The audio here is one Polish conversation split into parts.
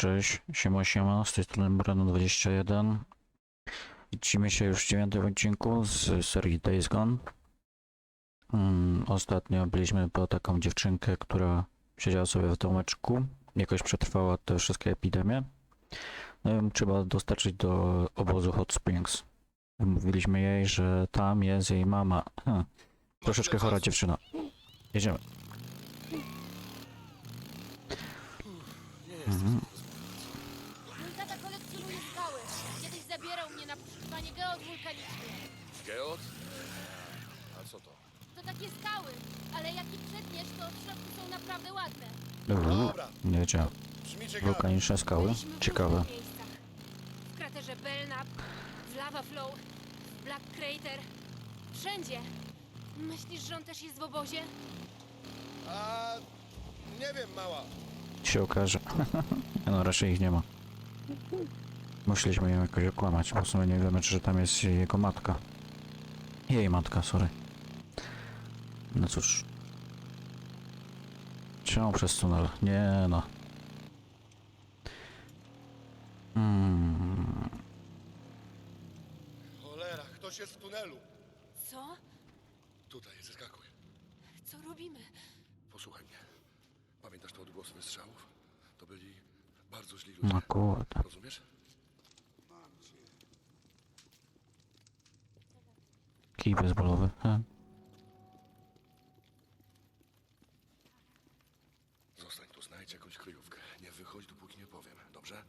Cześć, siema siema, z tej strony Brano21. Widzimy się już w dziewiątym odcinku z serii Days Gone. Mm, ostatnio byliśmy po taką dziewczynkę, która siedziała sobie w domeczku, jakoś przetrwała te wszystkie epidemie. No ją trzeba dostarczyć do obozu Hot Springs. Mówiliśmy jej, że tam jest jej mama. Hm, troszeczkę chora dziewczyna. Jedziemy. Mhm. W środku są naprawdę ładne. Dobra, Nie wiedziałem. brzmi. Wulkaniczne skały? Byliśmy w Ciekawe. różnych miejscach. W kraterze Belknap, w Lava Flow, w Black Crater. Wszędzie. Myślisz, że on też jest w obozie? A nie wiem, mała. się okaże. no raczej ich nie ma. Musieliśmy ją jakoś okłamać, bo w sumie nie wiemy, czy tam jest jego matka. Jej matka, sorry. No cóż. Czemu przez tunel? Nie no. Hmm. Cholera, ktoś jest w tunelu. Co? Tutaj, zeskakuj. Co robimy? Posłuchaj mnie. Pamiętasz te odgłosy wystrzałów? To byli bardzo źli ludzie. No kurde. Rozumiesz? Kij bezbolowy. He. Zostań tu, znajdź jakąś kryjówkę. Nie wychodź, dopóki nie powiem, dobrze?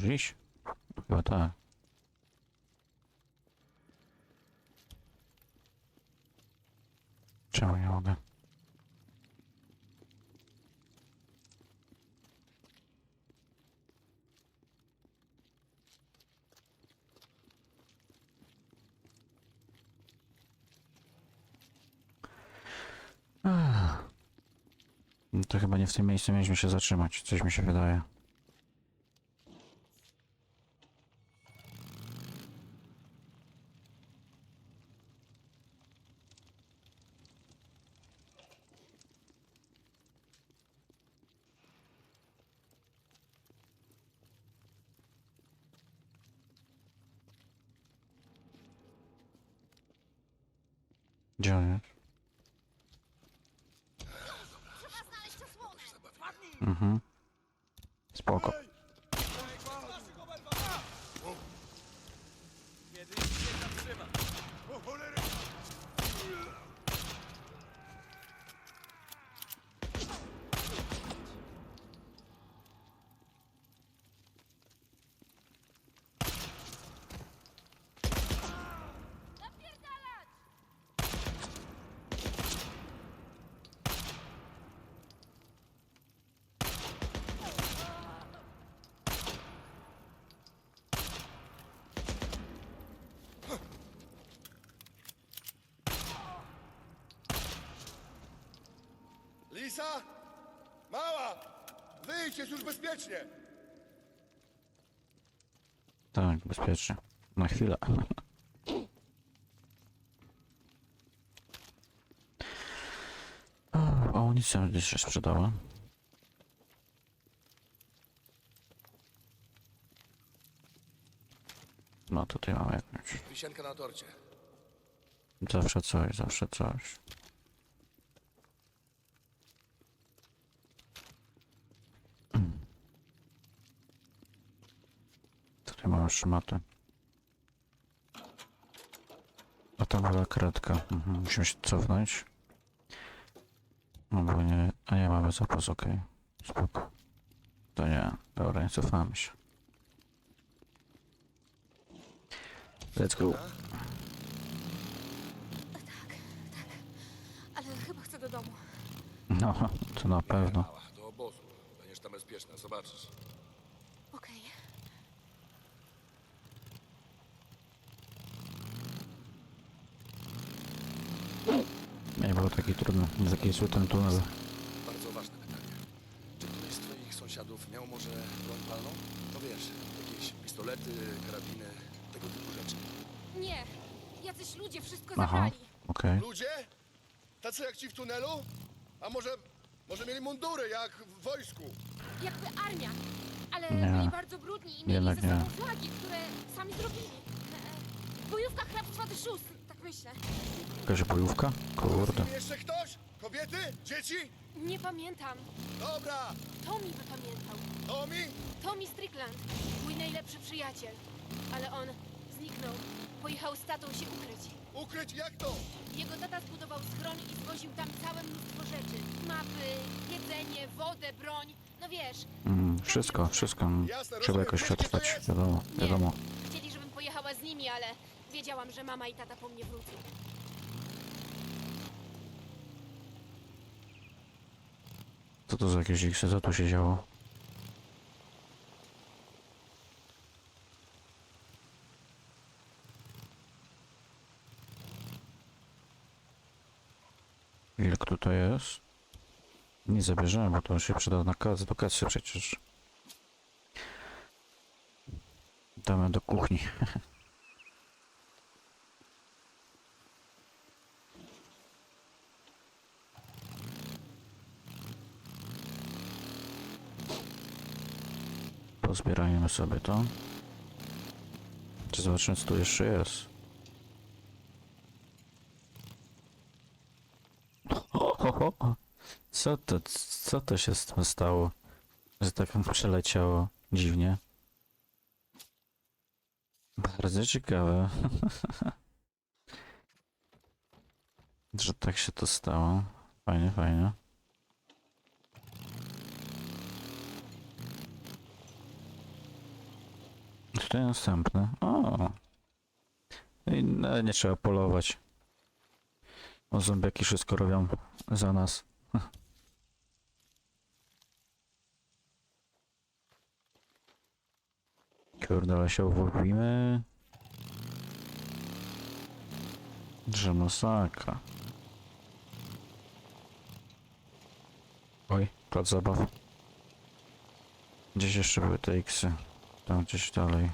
Mogłeś iść? Chyba tak. Czemu nie mogę? No to chyba nie w tym miejscu mieliśmy się zatrzymać, coś mi się wydaje. Gdzie on jest? Trzeba znaleźć osłonę. Mhm. Spoko. Napierdalać! Lisa! Mała! Wyjdź, jest już bezpiecznie! Tak, bezpiecznie. Na chwilę. O, Amunicję gdzieś się sprzedała. No tutaj mamy jakąś. Wisienka na torcie. Zawsze coś, zawsze coś. Mm. Mamy szmatę. A tam była kredka. Mhm. Musimy się cofnąć. No bo nie... A nie mamy zapas, okej. Spoko. To nie. Dobra, nie cofamy się. Let's go. Ale chyba chcę do domu. No, to na pewno. Do obozu. Będziesz tam bezpieczna, zobaczysz. Okej. Nie trudny. Taki jest ten tunel. Bardzo ważne pytanie. Czy któryś z twoich sąsiadów miał może broń palną? No wiesz, jakieś pistolety, karabiny, tego typu rzeczy. Nie. Jacyś ludzie wszystko Aha. zabrali. Okej. Ludzie? Tacy jak ci w tunelu? A może, może mieli mundury jak w wojsku? Jakby armia. Ale Nie. byli bardzo brudni i mieli Jednak ze nie. sobą flagi, które sami zrobili. E, Bojówka hrabstwa de Szus, tak myślę. Jakaś bojówka? Kurde. Jeszcze ktoś? Kobiety? Dzieci? Nie pamiętam. Dobra, Tommy by pamiętał. Tommy? Tommy Strickland, mój najlepszy przyjaciel. Ale on zniknął. Pojechał z tatą się ukryć. Ukryć jak to? Jego tata zbudował schron i zwoził tam całe mnóstwo rzeczy. Mapy, jedzenie, wodę, broń. No wiesz, Mm, wszystko, wszystko. Jasne, Trzeba rozumiem. jakoś przetrwać. jest? Wiadomo, nie. wiadomo. Chcieli, żebym pojechała z nimi, ale wiedziałam, że mama i tata po mnie wrócą. Co to za jakieś X? Co tu się działo? Wilk tutaj jest. Nie zabierzemy, bo to się przyda na kas do kasy przecież. Damy do kuchni. Pozbierajmy sobie to. Czy zobaczymy co tu jeszcze jest? Co to, co to się z tym stało? Że tak przeleciało dziwnie. Bardzo ciekawe. Że tak się to stało. Fajnie, fajnie. Tutaj następny. O. I no, nie trzeba polować. O zombiaki wszystko robią za nas. Kurde, ale się uwolnimy. Że masakra. Oj, plac zabaw. Gdzieś jeszcze były te X-y. Tam gdzieś dalej.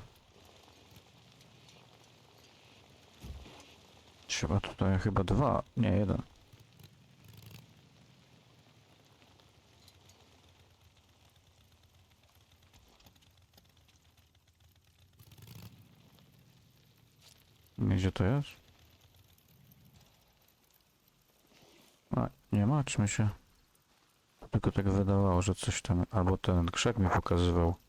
Trzeba tutaj chyba dwa, nie jeden. Gdzie to jest? A, nie ma, czy mi się... Tylko tak wydawało, że coś tam... Albo ten krzak mi pokazywał.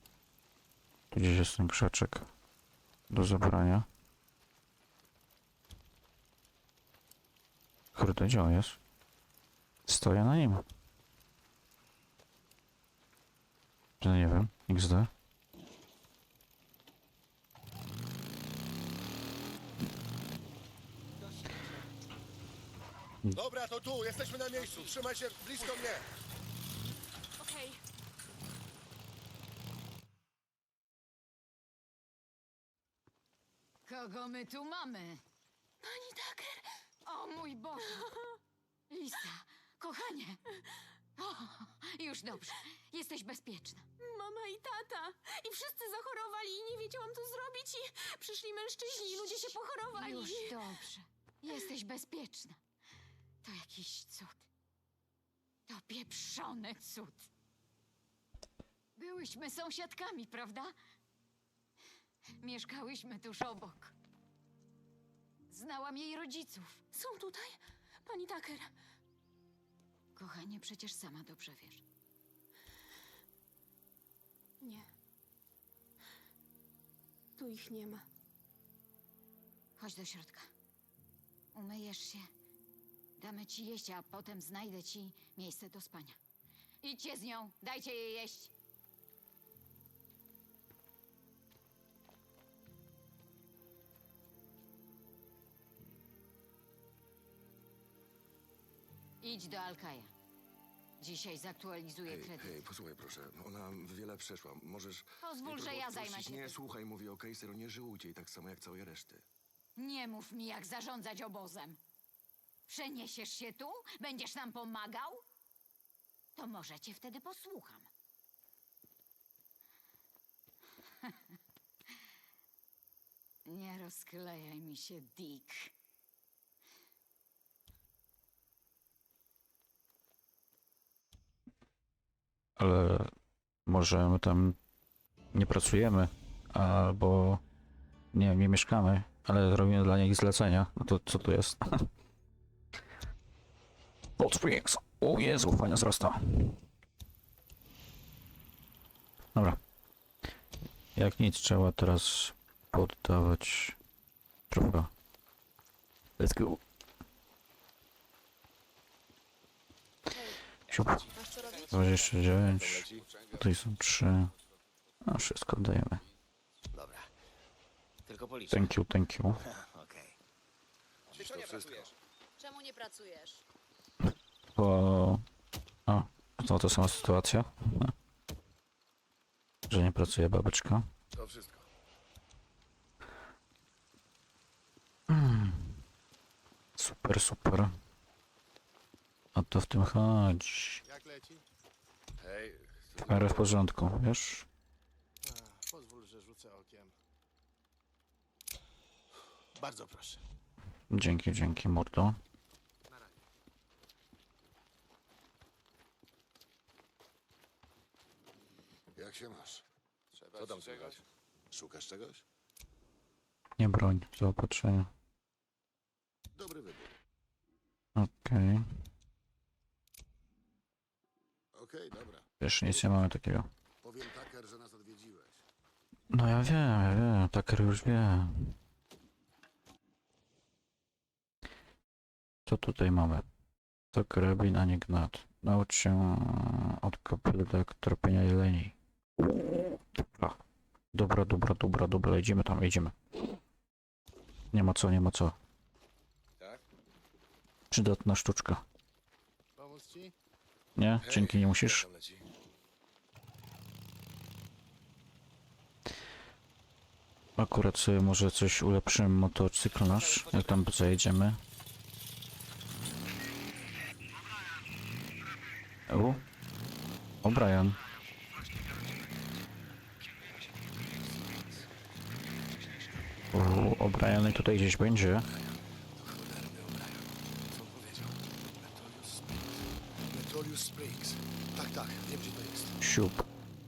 Tu gdzieś jest ten krzaczek. Do zabrania. Kurde, gdzie on jest? Stoję na nim. Że nie wiem, XD. Dobra, to tu, jesteśmy na miejscu. Trzymaj się blisko mnie. Kogo my tu mamy? Pani Tucker! O mój Boże! Lisa, kochanie! O, już dobrze. Jesteś bezpieczna. Mama i tata! I wszyscy zachorowali i nie wiedziałam co zrobić i przyszli mężczyźni i ludzie się pochorowali. Już dobrze. Jesteś bezpieczna. To jakiś cud. To pieprzony cud. Byłyśmy sąsiadkami, prawda? Mieszkałyśmy tuż obok. Znałam jej rodziców. Są tutaj? Pani Tucker. Kochanie, przecież sama dobrze wiesz. Nie. Tu ich nie ma. Chodź do środka. Umyjesz się. Damy ci jeść, a potem znajdę ci miejsce do spania. Idźcie z nią, dajcie jej jeść. Idź do Alkaja. Dzisiaj zaktualizuję Hej, kredyt. hej, posłuchaj proszę. Ona wiele przeszła. Możesz... Pozwól, jej że ja zajmę odpuścić? się Nie, tym. słuchaj, mówię o Kejseru. Nie żyłujcie jej tak samo jak całej reszty. Nie mów mi, jak zarządzać obozem. Przeniesiesz się tu? Będziesz nam pomagał? To może cię wtedy posłucham. Nie rozklejaj mi się, Dick. Ale może my tam nie pracujemy, albo nie nie mieszkamy, ale robimy dla nich zlecenia. No to co tu jest? Hot Springs. O Jezu, fajna wzrasta. Dobra. Jak nic, trzeba teraz poddawać trochę. Let's go. Siup. 29. Tutaj są 3. A wszystko oddajemy. Dobra. Tylko policzę. Thank you, thank you. Okej. To wszystko. Czemu nie pracujesz? Bo... A, znowu ta sama sytuacja. Że nie pracuje babeczka. To wszystko. Super, super. O to w tym chodzi. Jak leci? Hej, W miarę w porządku, wiesz? Pozwól, że rzucę okiem. Bardzo proszę. Dzięki, dzięki, mordo. Jak się masz? Trzeba Co tam ci czegoś? słychać? Szukasz czegoś? Nie broń, zaopatrzenia. Dobry wybór. Okej. Okej, dobra. Wiesz, nic nie mamy takiego. Powiem Tucker, że nas odwiedziłeś. No ja wiem, ja wiem, Tucker już wie. Co tutaj mamy? To karabin, a nie gnat. Naucz się od kopyla tropienia jeleni. Dobra. Dobra, dobra, dobra, dobra, idziemy tam, idziemy. Nie ma co, nie ma co. Tak? Przydatna sztuczka. Nie? Dzięki, nie musisz? Akurat sobie może coś ulepszymy motocykl nasz, jak tam zajedziemy. U? O, Brian. U, o, Brian tutaj gdzieś będzie. Cholerny O'Brien. Co on powiedział? Metrolius Springs. Metrolius Springs. Tak, tak, wiem gdzie to jest. Siup.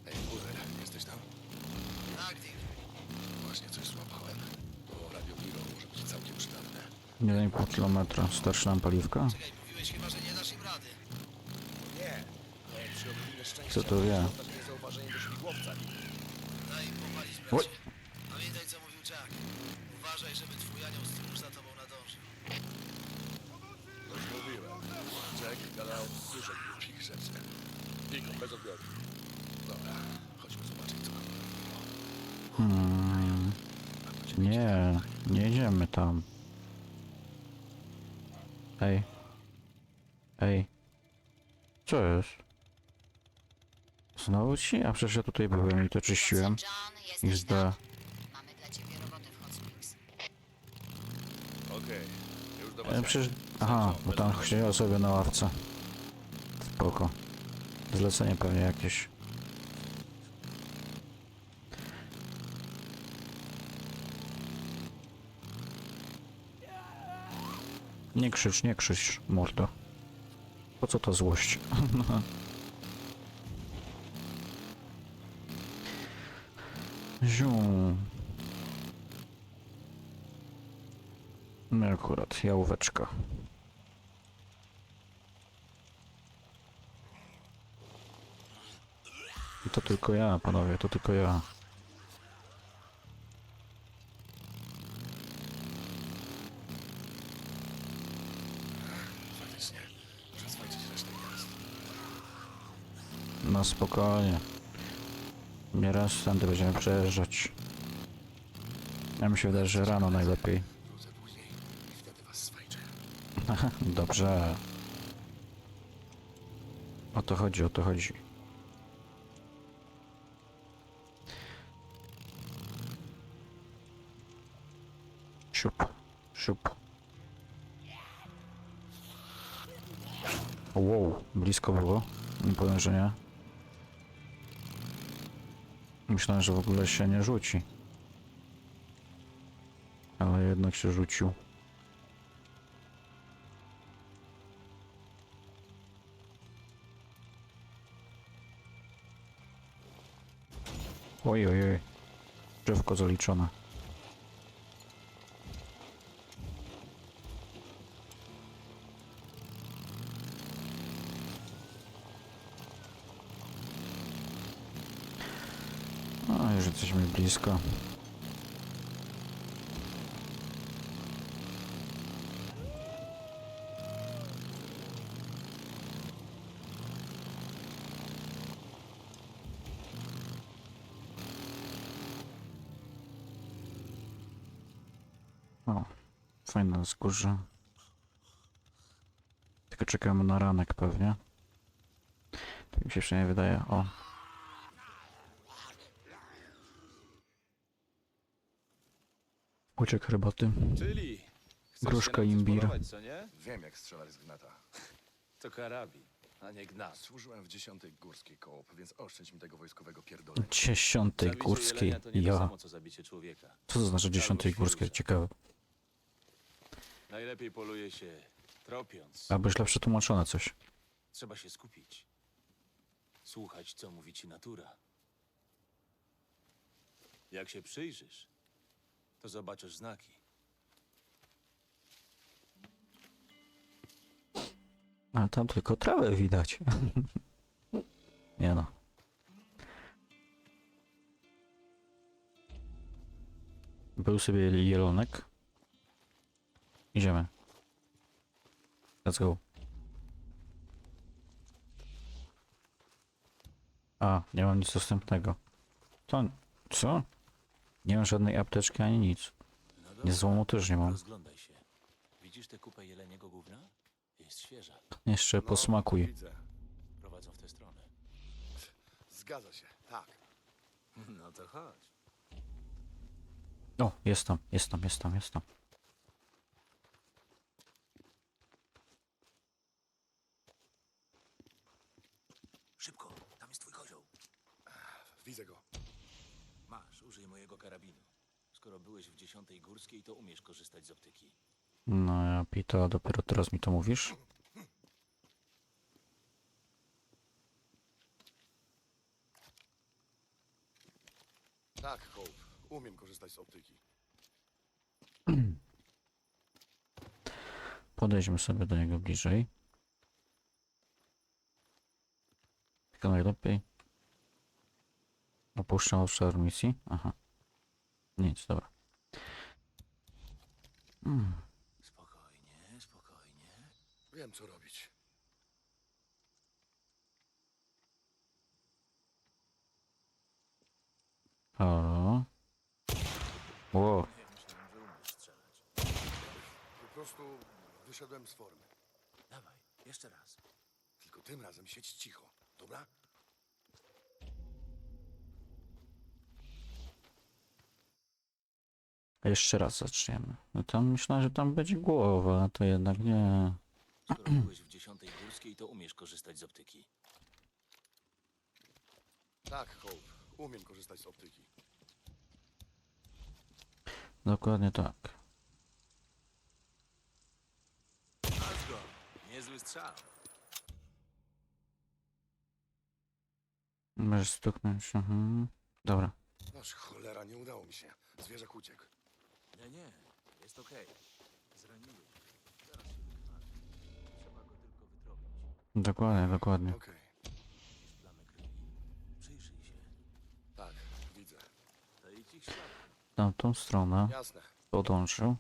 Ej, Ulver, jesteś tam? Tak, Dick. Właśnie coś złapałem. To Radio Miro może być całkiem przydatne. 1,5 kilometra. Starszy nam paliwka? Czekaj, mówiłeś chyba, że nie dasz im rady. Nie, ale przy odrobinie szczęścia... Co to wie? może zostać niezauważeni do śmigłowca. Daj im popalić, Oj. bracie. Pamiętaj, co mówił Jack. Uważaj, żeby twój anioł stróż za tobą nadążył. Już mówiłem. Jack gadał dużo głupich rzeczy. Bez odbioru. Dobra, chodźmy zobaczyć co tam. Hmm. Nie, nie idziemy tam. Ej. Ej. Co jest? Znowu ci? A przecież ja tutaj byłem i to czyściłem. John, jesteś XD. tam. Mamy dla ciebie robotę w Hot Springs. Okej, już do E, przecież... Aha, bo tam siedział sobie na ławce. Spoko. Zlecenie pewnie jakieś. Nie krzycz, nie krzycz, mordo. Po co ta złość? Ziu. No akurat, jałóweczka. To tylko ja, panowie, to tylko ja. No spokojnie. Nie raz tędy będziemy przejeżdżać. Ja mi się wydaje, że rano najlepiej. Dobrze. O to chodzi, o to chodzi. Siup, siup. Wow, blisko było. Nie powiem, że nie. Myślałem, że w ogóle się nie rzuci. Ale jednak się rzucił. Oj, oj, oj. Drzewko zaliczone. Już jesteśmy blisko. O, fajne wzgórze. Tylko czekamy na ranek pewnie. Tak mi się przynajmniej wydaje. O. Łyczek herbaty. Czyli... chcesz Gruszka, się imbir. polować, co nie? Wiem, jak strzelać z gnata. To karabin, a nie gnat. Służyłem w dziesiątej górskiej kołop, więc oszczędź mi tego wojskowego pierdolenia. Dziesiątej Zabicie górskiej. jelenia to nie to Ja. samo, co zabicie człowieka. Co to znaczy dziesiątej górskiej? Ciekawe. Najlepiej poluje się tropiąc. Albo źle przetłumaczone coś. Trzeba się skupić. Słuchać, co mówi ci natura. Jak się przyjrzysz, to zobaczysz znaki. A tam tylko trawę widać. Nie no. Był sobie jelonek. Idziemy. Let's go. A, nie mam nic dostępnego. To... co? Nie mam żadnej apteczki ani nic. No Nie dobra, złomu też nie mam. rozglądaj się. Widzisz tę kupę jeleniego gówna? Jest świeża. Jeszcze posmakuj. Widzę. Prowadzą w tę stronę. Zgadza się, tak. No to chodź. O, jest tam, jest tam, jest tam, jest tam. 10 górskiej, to umiesz korzystać z optyki. No ja Pita, dopiero teraz mi to mówisz. Tak, Hope. Umiem korzystać z optyki. Podejdźmy sobie do niego bliżej. Tylko najlepiej. Opuszczam obszar misji. Aha. Nic, dobra. Mm. Spokojnie, spokojnie. Wiem, co robić. Halo? Ło, Nie myślałem, że umiesz strzelać. Po prostu wyszedłem z formy. Dawaj, jeszcze raz. Tylko tym razem siedź cicho, dobra? Jeszcze raz zaczniemy. No tam myślałem, że tam będzie głowa, a to jednak nie. Skoro byłeś w dziesiątej górskiej, to umiesz korzystać z optyki. Tak, Hope. Umiem korzystać z optyki. Dokładnie tak. Masz go! Niezły strzał. Możesz stuknąć. Mhm. Dobra. Aż cholera, nie udało mi się. Zwierzak uciekł. Nie, nie, jest okej. Zraniły. Zaraz się wykrwawi. Trzeba go tylko wytropić. Dokładnie, dokładnie. Okej. Widzisz plamę krwi? Przyjrzyj się. Tak, widzę. To idź ich śladem. W tamtą stronę Jasne. podążył.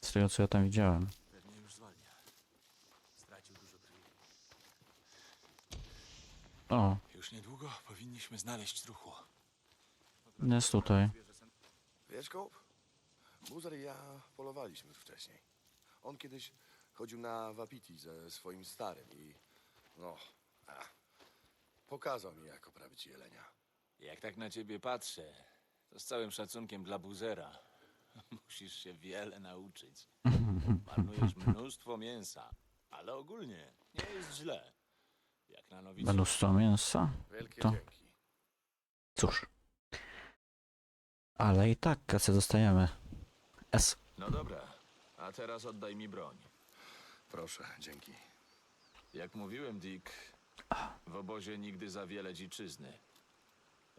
Z tego co ja tam widziałem. Pewnie już zwalnia. Stracił dużo krwi. O, Już niedługo powinniśmy znaleźć truchło. jest tutaj. Wiesz, Hope? Buzer i ja polowaliśmy już wcześniej. On kiedyś chodził na Wapiti ze swoim starym i... No... A, pokazał mi, jak oprawić jelenia. Jak tak na ciebie patrzę, to z całym szacunkiem dla buzera. Musisz się wiele nauczyć. Marnujesz mnóstwo mięsa, ale ogólnie nie jest źle. Jak na nowicjusz. Mnóstwo mięsa. Wielkie To- dzięki. Cóż. Ale i tak kasę dostajemy. S. No dobra, a teraz oddaj mi broń. Proszę, dzięki. Jak mówiłem, Dick, w obozie nigdy za wiele dziczyzny.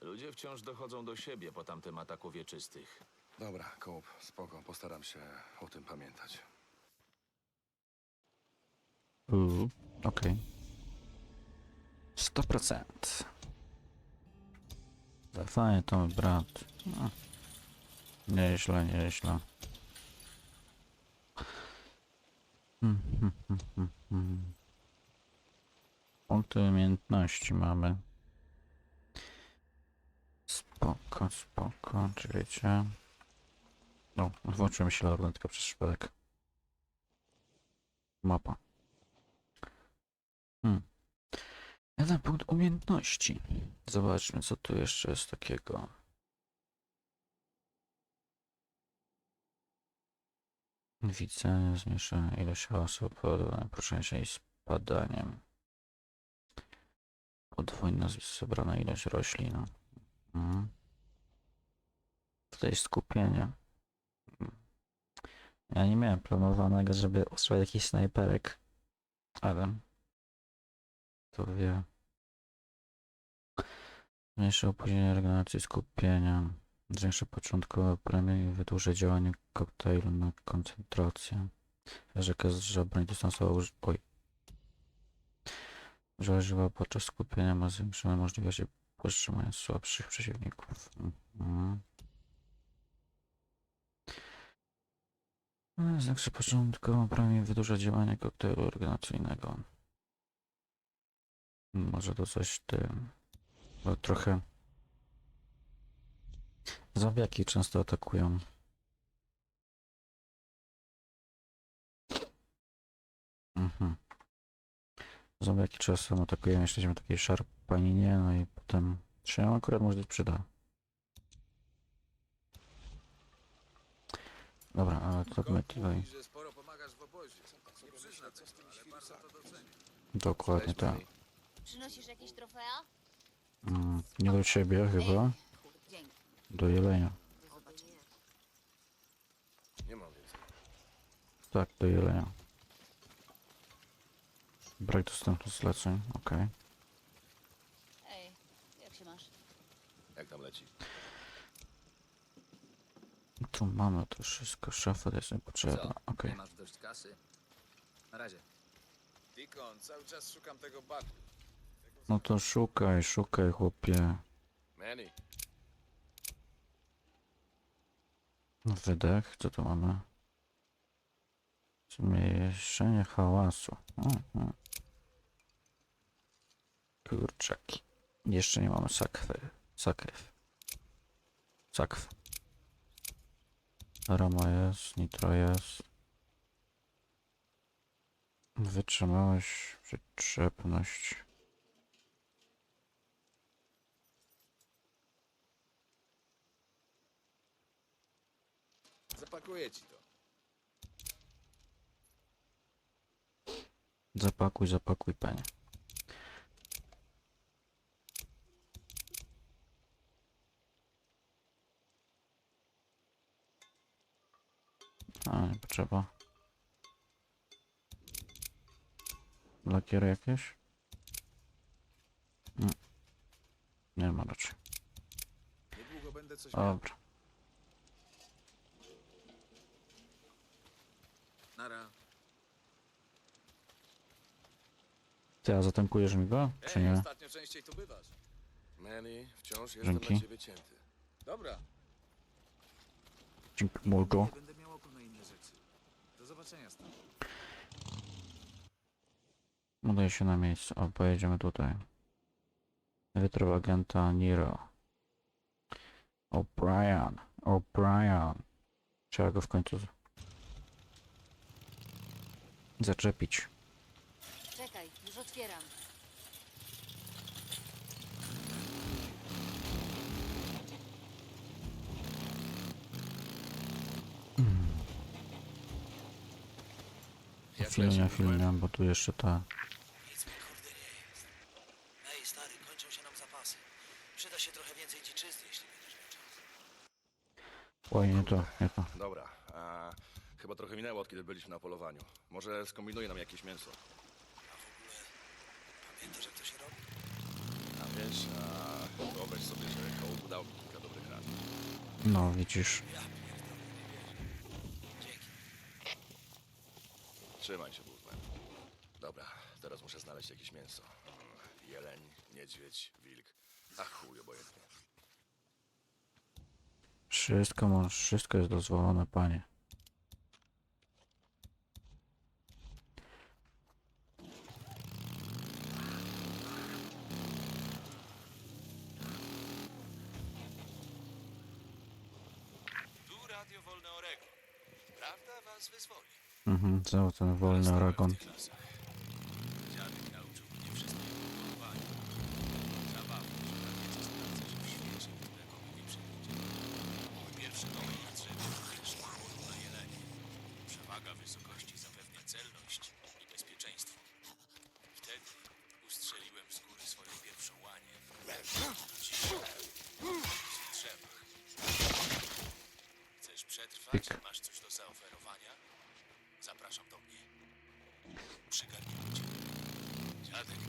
Ludzie wciąż dochodzą do siebie po tamtym ataku wieczystych. Dobra, Kołb, spoko, postaram się o tym pamiętać. Uuu, okej. 100%. Okay. Fajnie to brat. No. Nieźle, nieźle. Hmm, hmm, hmm, hmm. Punkty umiejętności mamy. Spoko, spoko, czekajcie. No, włączyłem się lornetkę przez przypadek. Mapa. Hmm. Jeden punkt umiejętności. Zobaczmy, co tu jeszcze jest takiego. Widzenie zmniejsza ilość osób, poruszania się spadaniem. Podwójna zebrana ilość roślin. Mhm. Tutaj skupienie. Ja nie miałem planowanego, żeby używać jakiś snajperek, ale to wie. Zmniejszy opóźnienie regeneracji skupienia. Zwiększy początkowe premie i wydłuży działanie koktajlu na koncentrację. Rzekę z żabrań dystansowa uż... Oj. Używa podczas skupienia ma zwiększone możliwości powstrzymania słabszych przeciwników. Mhm. Zwiększy początkową premię i wydłuża działanie koktajlu regeneracyjnego. Może to coś tym. Bo trochę. Zombiaki często atakują. Mhm. Zombiaki czasem atakują, jeśli jesteśmy w takiej szarpaninie, no i potem się akurat może być przyda. Dobra, ale to my tutaj. Dokładnie tak. Przynosisz jakieś trofea? Mm, nie do ciebie chyba. Do jelenia. Nie mam więcej. Tak, do jelenia. Brak dostępu do zleceń, okej. Ej, jak się masz? Jak tam leci? Tu mamy to wszystko, szafa jest niepotrzebna, okej. masz dość kasy? Na razie. Dikon, cały czas szukam tego baku. No to szukaj, szukaj chłopie. Manny, Wydech, co tu mamy? Zmniejszenie hałasu. Mhm. Kurczaki. Jeszcze nie mamy sakwy. Sakw. Sakw. Aroma jest, nitro jest. Wytrzymałość, przyczepność. Zapakuję ci to. Zapakuj, zapakuj, panie. A, nie potrzeba. Lakiery jakieś? Mm. Nie ma raczej. Niedługo będę coś miał. Dobra. Nara. Ty, a zatankujesz mi go, czy Ej, nie? ostatnio częściej tu bywasz. Manny, wciąż jestem Dzięki. na ciebie cięty. Dobra. Dzięki. Nie będę miał oko na inne rzeczy. Do zobaczenia. Udaje się na miejsce. O, pojedziemy tutaj. Wytrwał agenta Nero. O'Brien. O'Brien. Trzeba go w końcu z- zaczepić. Czekaj, już otwieram. Filmia, filmia, bo tu jeszcze ta... Nic mi kurde nie jest. Ej, stary, kończą się nam zapasy. Przyda się trochę więcej dziczyzny, jeśli będziesz miał czas. Oj, nie to, nie to. Dobra, chyba trochę minęło, od kiedy byliśmy na polowaniu. Może skombinuje nam jakieś mięso. A w ogóle... Pamiętasz, jak to się robi? A wiesz, a wyobraź sobie, że dał mi kilka dobrych rad. No, widzisz. Ja pierdolę, nie wierzę. Dzięki. Trzymaj się, Buzzman. Dobra, teraz muszę znaleźć jakieś mięso. Mm, Jeleń, niedźwiedź, wilk. A chuj, obojętnie. Wszystko możesz, wszystko jest dozwolone, panie. Tu Radio Wolne Oregon. Prawda was wyzwoli. Mhm, znowu ten wolny Aragon. W tych lasach. Dziadek nauczył mnie wszystkiego o polowaniu. Zabawne, że na wiece sprawdza się w świecie, którego mi nie przewidzie. Mój pierwszy domek na drzewie wyszło polu na jelenie. Przewaga wysokości zapewnia celność i bezpieczeństwo. Wtedy ustrzeliłem z góry swoją pierwszą łanię. Dziś w drzewach. Chcesz przetrwać? Pyk. Masz coś do zaoferowania? Zapraszam do mnie. Dziadek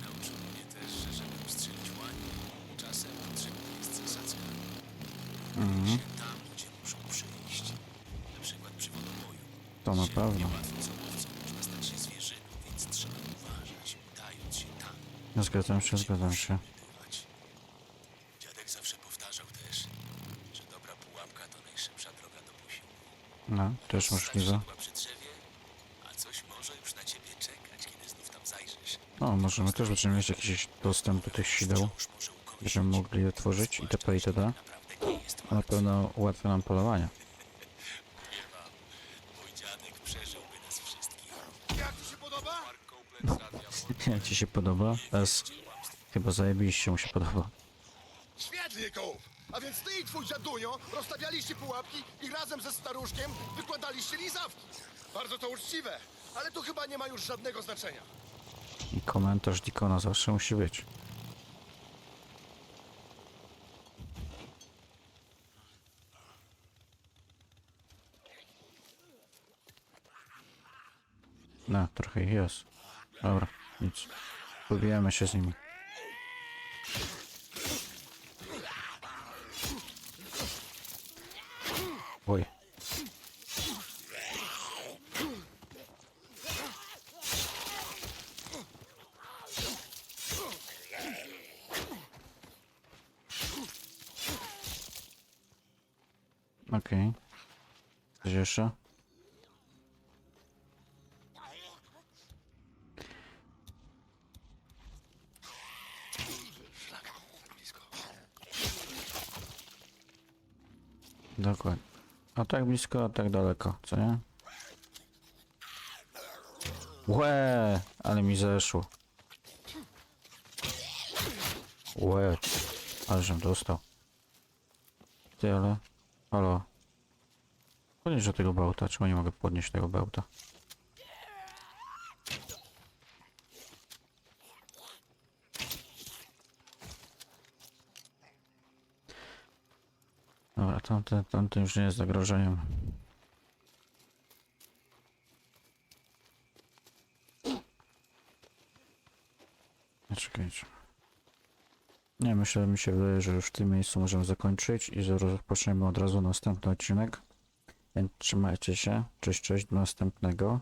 nauczył mnie też, że żeby ustrzelić łanie, czasem potrzebna jest zasadzka. Mhm. Się tam, gdzie muszą przyjść. Na przykład przy wodoboju. To na pewno. Niełatwo z łowcą można stać się zwierzyną, więc trzeba uważać, udając się tam. No, Zgadzam się, zgadzam się. Dziadek zawsze powtarzał też, że dobra pułapka to najszybsza droga do posiłku. No, też możliwe. Zasidła przy drzewie, a coś może już na ciebie czekać, kiedy znów tam zajrzysz. No, możemy też będziemy mieć jakiś dostęp do tych sideł. Może. Będziemy mogli je tworzyć itp. itd. Naprawdę nie jest A na pewno ułatwia nam polowanie. Mówię wam, mój dziadek przeżyłby nas wszystkich. Jak ci się podoba? Teraz chyba zajebiście mu się podoba. Świetnie, Kołp! A więc ty i twój dziadunio rozstawialiście pułapki i razem ze staruszkiem wykładaliście lizawki. Bardzo to uczciwe, ale to chyba nie ma już żadnego znaczenia. I komentarz Dikona zawsze musi być. No, trochę ich jest. Dobra, nic. Pobijemy się z nimi. Oj. Okej. Coś jeszcze? Dokładnie. A tak blisko, a tak daleko, co nie? Łe, ale mi zeszło. Łe, ale żem dostał. Ty, ale... Halo. Podnieś do tego bełta, czemu nie mogę podnieść tego bełta? Tamten, tamten już nie jest zagrożeniem. Nie, Czekajcie. Nie, myślę, mi się wydaje, że już w tym miejscu możemy zakończyć i zaraz rozpoczniemy od razu następny odcinek. Więc trzymajcie się. Cześć, cześć, do następnego.